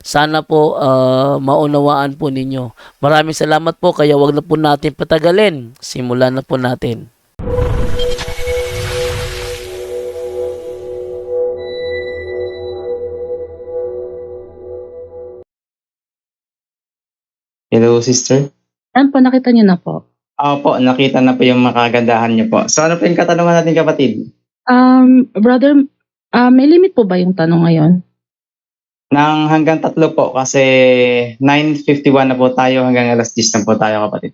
Sana po ah, maunawaan po ninyo. Maraming salamat po kaya wag na po natin patagalin. Simulan na po natin. Hello, sister. Ano po, nakita niyo na po? Opo, nakita na po yung makagandahan niyo po. So ano po yung katanungan natin kapatid? Um, brother, ah, may limit po ba yung tanong ngayon? Nang hanggang tatlo po kasi 9.51 na po tayo hanggang alas 10 na po tayo kapatid.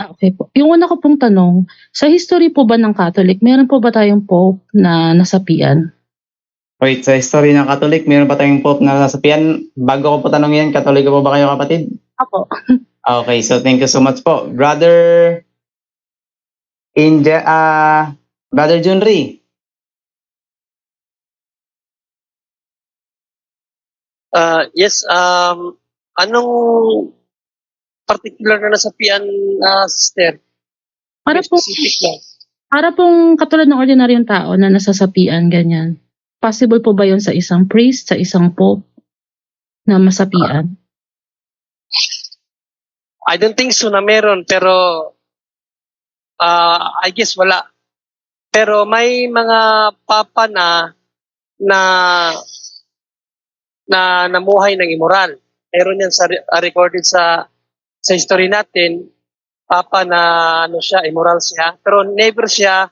Ah, okay po. Yung una ko pong tanong, sa history po ba ng Catholic, meron po ba tayong Pope na nasapian? Wait, sa history ng Katolik, mayroon pa tayong Pope na nasapian. Bago ko po tanong yan, Katoliko po ba kayo kapatid? Ako. Okay, so thank you so much po. Brother Inja, ah, Brother Junri. Ah, yes, um, anong particular na nasapian, ah, sister? Para po, Specific lang. para pong katulad ng ordinaryong tao na nasasapian, ganyan. Possible po ba yun sa isang priest, sa isang Pope na masapian? I don't think so na meron, pero ah, I guess wala. Pero may mga papa na na na namuhay ng immoral. Meron yan sa ah, recorded sa sa history natin, papa na ano siya, immoral siya, pero never siya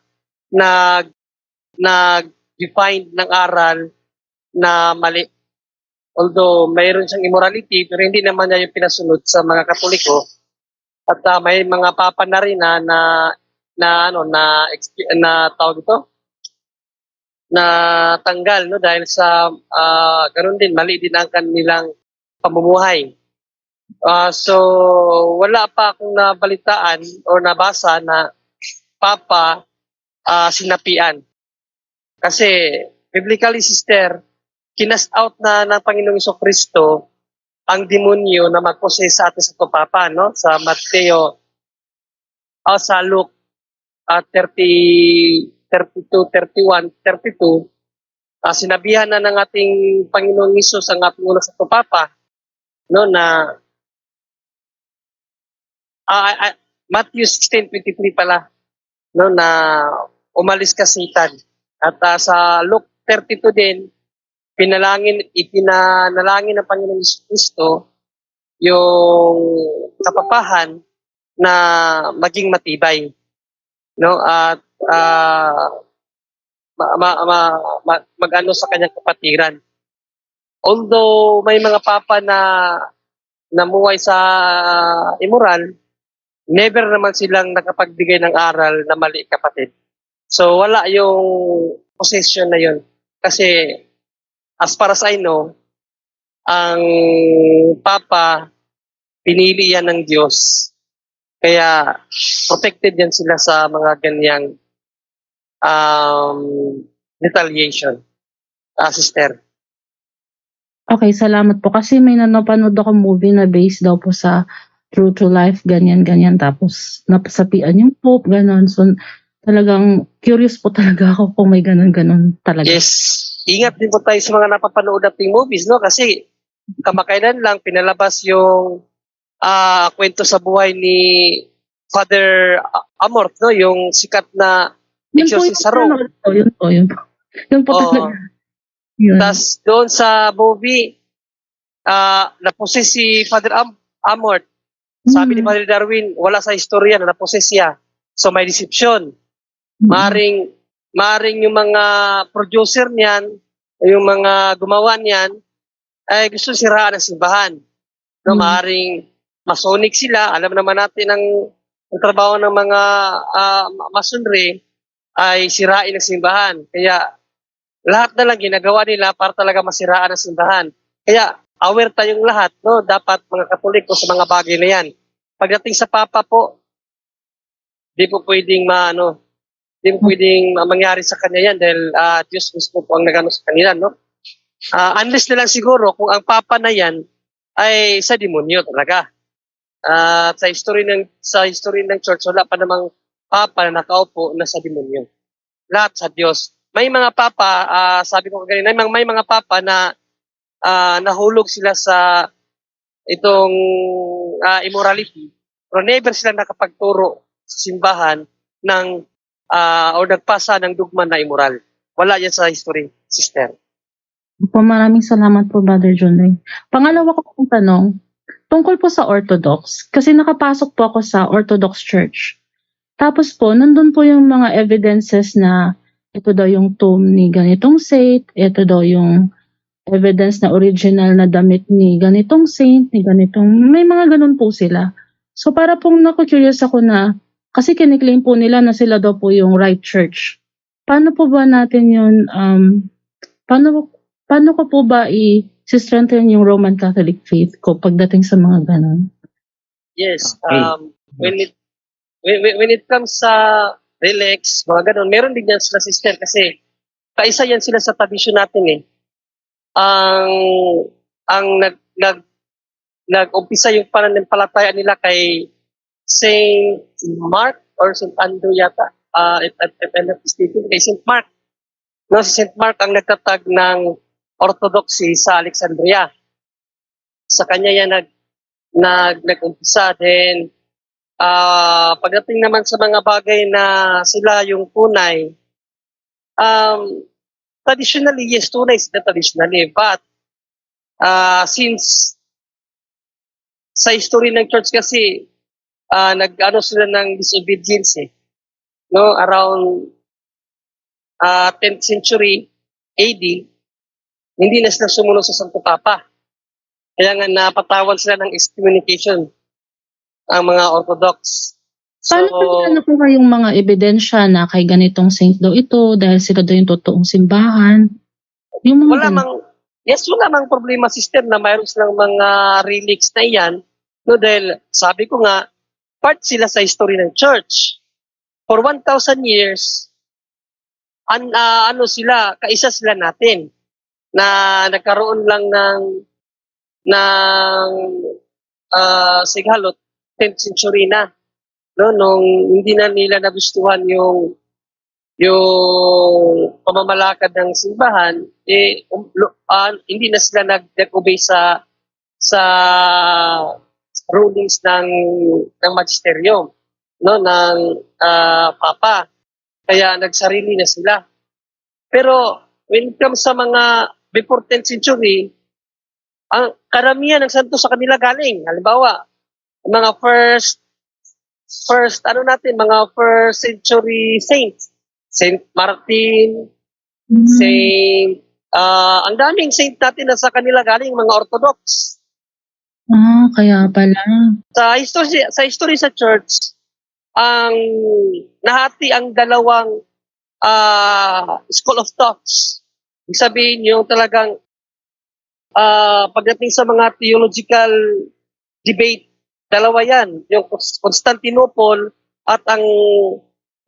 nag nag-define ng aral na mali. Although mayroon siyang immorality, pero hindi naman niya yung pinasunod sa mga Katoliko. At ah, may mga papa na rin na na, na ano na na tawag ito na tanggal no dahil sa ah, ganun din mali din ang kanilang pamumuhay. Ah, so wala pa akong nabalitaan or nabasa na papa ah, sinapian. Kasi biblically sister, kinast out na ng Panginoong Iso Kristo ang demonyo na magposes sa atin sa tupapa, no? Sa Mateo, o sa Luke ah, 30, 32, 31, 32, ah, sinabihan na ng ating Panginoong Isus ang ating una sa tupapa, no? Na ah, ah, Matthew 16:23 pala no na umalis ka Satan. At ah, sa Luke 32 din pinalangin ipinanalangin ng Panginoong Kristo yung kapapahan na maging matibay. No? At ah, ma, ma, ma, ma- mag-ano sa kanyang kapatiran. Although may mga papa na namuhay sa immoral, never naman silang nakapagbigay ng aral na mali kapatid. So wala yung possession na yun. Kasi as far as I know, ang Papa, pinili yan ng Diyos. Kaya protected yan sila sa mga ganyang um, retaliation. Ah, sister. Okay, salamat po. Kasi may nanapanood ako movie na based daw po sa true to life, ganyan-ganyan. Tapos napasapian yung Pope, ganon. So talagang curious po talaga ako kung may ganon-ganon talaga. Yes. Ingat din po tayo sa mga napapanood nating movies, no? Kasi kamakailan lang pinalabas yung ah kwento sa buhay ni Father Amort, no? Yung sikat na exorcist sa Rome. Yun po, yun po. Yun po Oo. talaga. Tapos doon sa movie, ah naposes si Father Am- Amort. Sabi ni Mm. Father Darwin, wala sa istorya na naposes siya. So may deception. Mm. Maring maring yung mga producer niyan, yung mga gumawa niyan, ay gusto siraan ang simbahan. No, Mm. maring masonic sila, alam naman natin ang ang trabaho ng mga ah, masonry ay sirain ang simbahan. Kaya lahat na lang ginagawa nila para talaga masiraan ang simbahan. Kaya aware tayong lahat, no? Dapat mga Katoliko sa mga bagay na yan. Pagdating sa Papa po, di po pwedeng maano, di po pwedeng ma- mangyari sa kanya yan dahil ah, Diyos mismo po ang nagano sa kanila, no? Ah, unless na lang siguro kung ang Papa na yan ay sa demonyo talaga. Ah, sa history ng sa history ng church wala pa namang papa na nakaupo na sa demonyo. Lahat sa Diyos. May mga papa, ah, sabi ko kanina, may, may mga papa na ah, nahulog sila sa itong ah, immorality. Pero never sila nakapagturo sa simbahan ng ah, o nagpasa ng dugma na immoral. Wala yan sa history, sister. Po, maraming salamat po, Brother John Ray. Pangalawa ko pong tanong, tungkol po sa Orthodox, kasi nakapasok po ako sa Orthodox Church. Tapos po, nandun po yung mga evidences na ito daw yung tomb ni ganitong saint, ito daw yung evidence na original na damit ni ganitong saint, ni ganitong, may mga ganun po sila. So para pong naku-curious ako na, kasi kiniklaim po nila na sila daw po yung right church. Paano po ba natin yun, um, paano, paano ko po ba i-strengthen yung Roman Catholic faith ko pagdating sa mga ganun? Yes. Okay. Um, when it when, when- when it comes sa relics, mga ganun, meron din yan sila sister kasi kaisa yan sila sa tradisyon natin eh. Ang ang nag nag nag-umpisa yung pananampalataya nila kay Saint Mark or Saint Andrew yata. Uh, if, if, if I'm not mistaken, kay Saint Mark. No, si Saint Mark ang nagtatag ng orthodoxy sa Alexandria. Sa kanya yan nag nag nag-umpisa din ah pagdating naman sa mga bagay na sila yung tunay um traditionally yes tunay sila traditionally but ah since sa history ng church kasi ah nag-ano sila ng disobedience eh no around ah 10th century AD hindi na sila sumunod sa Santo Papa kaya nga napatawan sila ng excommunication ang mga Orthodox. So, Paano po ano po kayong mga ebidensya na kay ganitong saint daw ito dahil sila daw yung totoong simbahan? Yung mga wala mang, yes, wala mang problema system na mayroon silang mga relics na yan. No, dahil sabi ko nga, part sila sa history ng church. For 1,000 years, an, ah, ano sila, kaisa sila natin na nagkaroon lang ng ng uh, sighalot 10th century na no? Nung hindi na nila nagustuhan yung yung pamamalakad ng simbahan eh um, ah, hindi na sila nag obey sa sa rulings ng ng magisterium no? Ng ah, papa. Kaya nagsarili na sila. Pero when it comes sa mga before 10th century ang karamihan ng santo sa kanila galing halimbawa mga first first ano natin mga first century saints Saint Martin Hmm. Saint ah ang daming saint natin na sa kanila galing mga Orthodox. Ah, kaya pala. Sa history sa history sa church ang nahati ang dalawang ah school of thoughts. Sabihin yung talagang ah pagdating sa mga theological debate, dalawa yan. Yung Constantinople at ang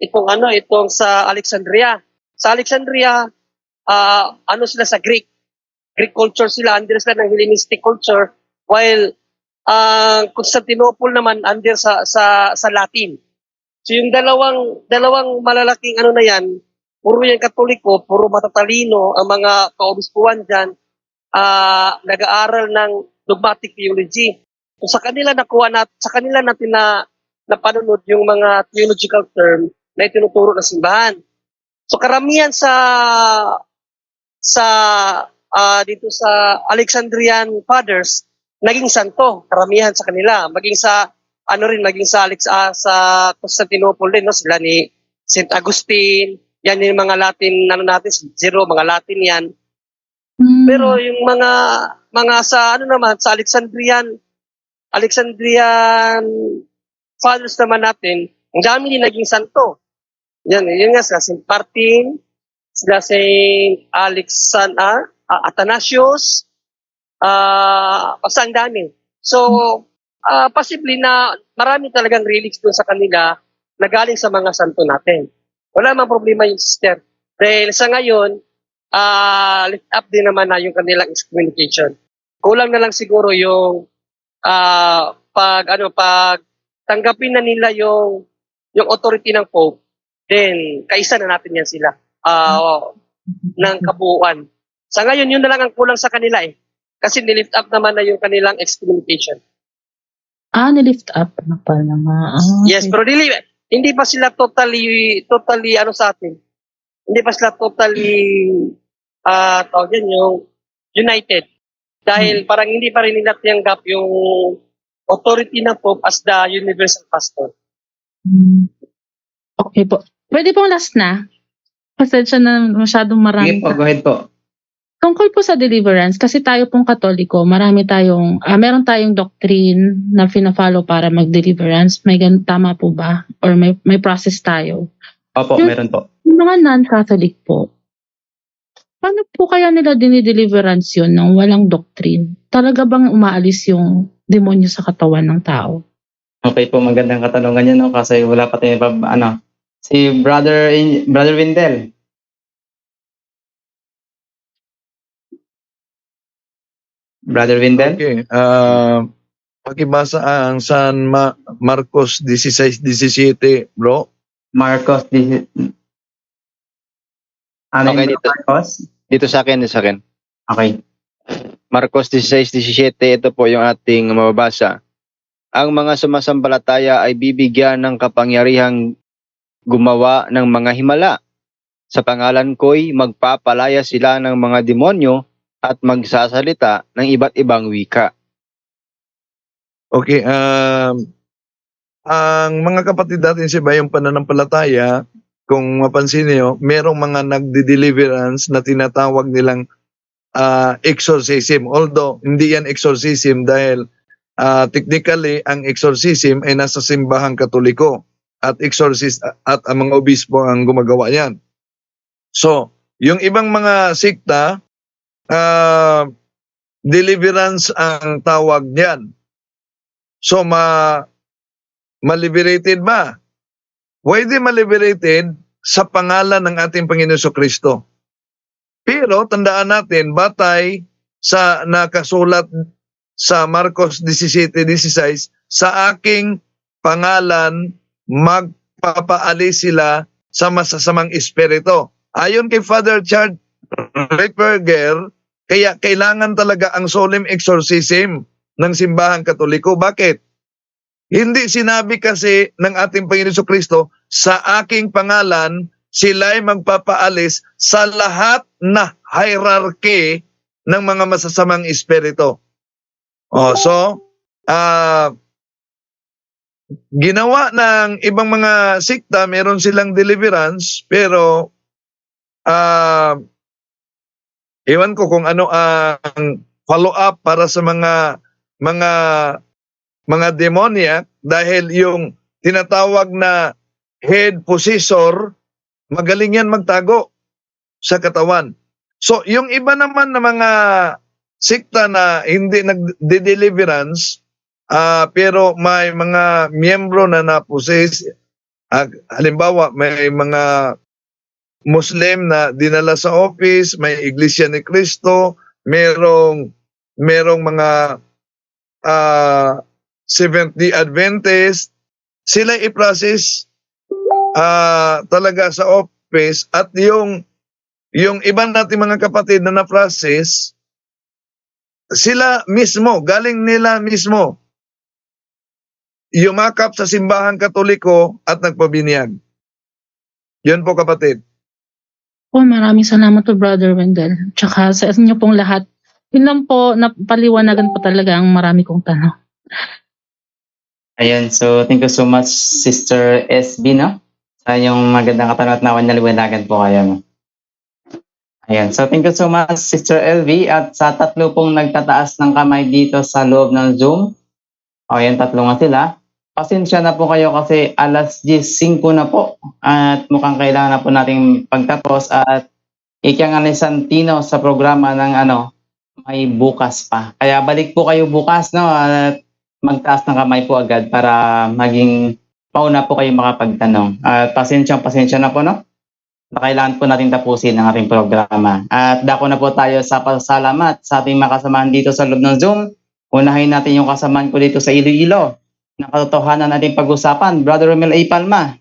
itong ano, itong sa Alexandria. Sa Alexandria, ah ano sila sa Greek. Greek culture sila, under sila ng Hellenistic culture, while ang Constantinople naman under sa sa sa Latin. So yung dalawang dalawang malalaking ano na yan, puro yan Katoliko, puro matatalino ang mga kaobispuan diyan, ah nag-aaral ng dogmatic theology. So sa kanila nakuha nat sa kanila natin na napanunod yung mga theological term na itinuturo ng simbahan. So karamihan sa sa ah, dito sa Alexandrian fathers naging santo, karamihan sa kanila. Maging sa ano rin maging sa Alex ah, sa Constantinople din no sila ni Saint Agustin, yan yung mga Latin ano natin Zero, mga Latin yan. Hmm. Pero yung mga mga sa ano naman sa Alexandrian Alexandrian fathers naman natin, ang dami din naging santo. Yan, yun nga sila, St. Martin, sila St. Alexan, ah, ah, Athanasius, ah, basta ang dami. So, ah, possibly na marami talagang relics doon sa kanila na galing sa mga santo natin. Wala mang problema yung sister. Dahil sa ngayon, ah lift up din naman na yung kanilang excommunication. Kulang na lang siguro yung ah pag ano pag tanggapin na nila yung yung authority ng Pope, then kaisa na natin yan sila ah ng kabuuan. Sa ngayon, yun na lang ang kulang sa kanila eh. Kasi nilift up naman na yung kanilang excommunication. Ah, nilift up na pala nga. Ah, Yes, okay. pero dili, hindi pa sila totally, totally ano sa atin. Hindi pa sila totally, ah tawag yan, yung united. Dahil parang hindi pa rin nila tinanggap yung authority ng Pope as the universal pastor. Hmm. Okay po. Pwede pong last na. Pasensya na masyadong marami. po, go ahead po. Tungkol po sa deliverance, kasi tayo pong katoliko, marami tayong, ah, meron tayong doctrine na fina-follow para mag-deliverance. May gan tama po ba? Or may, may process tayo? Opo, Yung- meron po. Yung mga non-Catholic po, paano po kaya nila dinideliverance yun nang walang doctrine? Talaga bang umaalis yung demonyo sa katawan ng tao? Okay po, magandang katanungan yan, no? Kasi wala pa tayo, ano, si Brother, Brother Windel. Brother Windel? Okay. Uh, pakibasa ang San Ma- Marcos 16-17, bro. Marcos, this Ano Okay, yung dito. Marcos? Dito sa akin, dito sa akin. Okay. Marcos 16-17, ito po yung ating mababasa. Ang mga sumasampalataya ay bibigyan ng kapangyarihang gumawa ng mga himala. Sa pangalan ko'y magpapalaya sila ng mga demonyo at magsasalita ng iba't ibang wika. Okay. Um, ang mga kapatid natin sa ibayong pananampalataya, kung mapansin niyo, merong mga nagdi-deliverance na tinatawag nilang ah, exorcism. Although, hindi yan exorcism dahil ah, technically, ang exorcism ay nasa simbahang katoliko at exorcist at ang mga obispo ang gumagawa yan. So, yung ibang mga sikta, ah, deliverance ang tawag niyan. So, ma, ma-liberated ba? Pwede ma-liberated sa pangalan ng ating Panginoon Kristo. Pero tandaan natin, batay sa nakasulat sa Marcos 17:16, sa aking pangalan magpapaalis sila sa masasamang espiritu. Ayon kay Father Chad Ripperger, kaya kailangan talaga ang solemn exorcism ng simbahang katoliko. Bakit? Hindi sinabi kasi ng ating Panginoon Kristo, sa aking pangalan, sila'y magpapaalis sa lahat na hierarchy ng mga masasamang espiritu. Oh, so, ah ginawa ng ibang mga sikta, meron silang deliverance, pero ah ewan ko kung ano ang follow-up para sa mga mga mga demoniac dahil yung tinatawag na head possessor, magaling yan magtago sa katawan. So, yung iba naman na mga sikta na hindi nag-deliverance, ah pero may mga miyembro na na-possess, ah, halimbawa, may mga Muslim na dinala sa office, may Iglesia ni Cristo, merong merong mga ah Seventh-day Adventist, sila i-process ah, talaga sa office at yung yung iban nating mga kapatid na na-process, sila mismo, galing nila mismo, yumakap sa simbahang katoliko at nagpabiniyag. Yun po kapatid. Oh, maraming salamat po, Brother Wendell. Tsaka sa inyo pong lahat. Yun lang po, napaliwanagan po talaga ang marami kong tanong. Ayan, so thank you so much, Sister SB, no? Sa yung magandang katanungan at nawan naliwanagan po kayo, no? Ayan, so thank you so much, Sister LV. At sa tatlo pong nagtataas ng kamay dito sa loob ng Zoom, o ayan, tatlo nga sila. Pasensya na po kayo kasi alas 10.05 na po at mukhang kailangan na po nating pagtapos at ika nga ni Santino sa programa ng ano, may bukas pa. Kaya balik po kayo bukas no at magtaas ng kamay po agad para maging pauna po kayo makapagtanong. At pasensya, pasensya na po no kailangan po natin tapusin ang ating programa. At dako na po tayo sa pasalamat sa ating mga kasamahan dito sa loob ng Zoom. Unahin natin yung kasamahan ko dito sa Iloilo na katotohanan natin pag-usapan. Brother Romel A. Palma.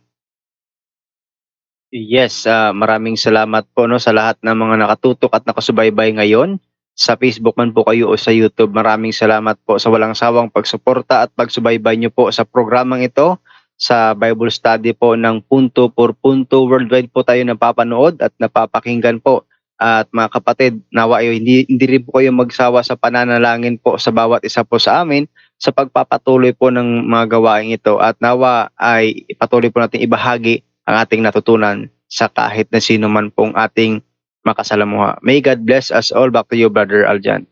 Yes, ah, maraming salamat po no sa lahat ng mga nakatutok at nakasubaybay ngayon sa Facebook man po kayo o sa YouTube. Maraming salamat po sa walang sawang pagsuporta at pagsubaybay niyo po sa programang ito sa Bible study po ng punto por punto worldwide po tayo napapanood at napapakinggan po. At mga kapatid, nawa ayo hindi, hindi rin po kayo magsawa sa pananalangin po sa bawat isa po sa amin sa pagpapatuloy po ng mga gawain ito. At nawa ay patuloy po natin ibahagi ang ating natutunan sa kahit na sino man pong ating makasalamuha. May God bless us all. Back to you, Brother Aljan.